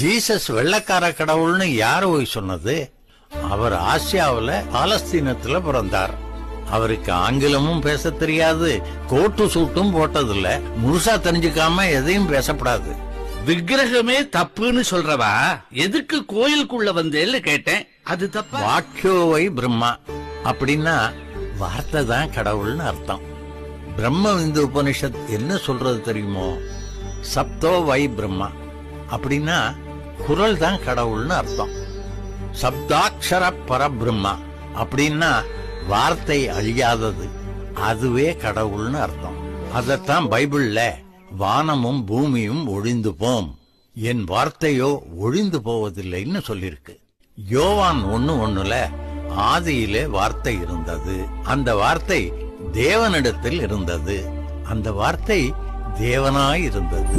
Jesus வெள்ளக்கார கடவுள்னு யாரு போய் சொன்னது? அவர் ஆசியாவுல பாலஸ்தீனத்துல பிறந்தார். அவருக்கு ஆங்கிலமும் பேச தெரியாது கோட்டு சூட்டும் போட்டதில்ல. முழுசா தெரிஞ்சுக்காம எதையும் பேசப்படாது. விக்கிரகமே தப்புன்னு சொல்றவா? எதுக்கு கோயிலுக்குள்ள வந்தேன்னு கேட்டேன். அது தப்பா? வாக்கியோவை பிரம்மா. அப்படின்னா வார்த்தை தான் கடவுள்னு அர்த்தம். பிரம்ம விந்து உபனிஷத் என்ன சொல்றது தெரியுமோ? சப்தோ வை பிரம்மா. அப்படின்னா குரல் தான் கடவுள்னு அர்த்தம். சப்தாட்சர பரபிரம்மா அப்படின்னா வார்த்தை அழியாதது. அதுவே கடவுள்னு அர்த்தம். அதத்தான் பைபிள்ல வானமும் பூமியும் ஒழிந்து போம். என் வார்த்தையோ ஒழிந்து போவதில்லைன்னு சொல்லியிருக்கு யோவான் ஒண்ணு ஒண்ணுல ஆதியிலே வார்த்தை இருந்தது. அந்த வார்த்தை தேவனிடத்தில் இருந்தது. அந்த வார்த்தை தேவனாய் இருந்தது.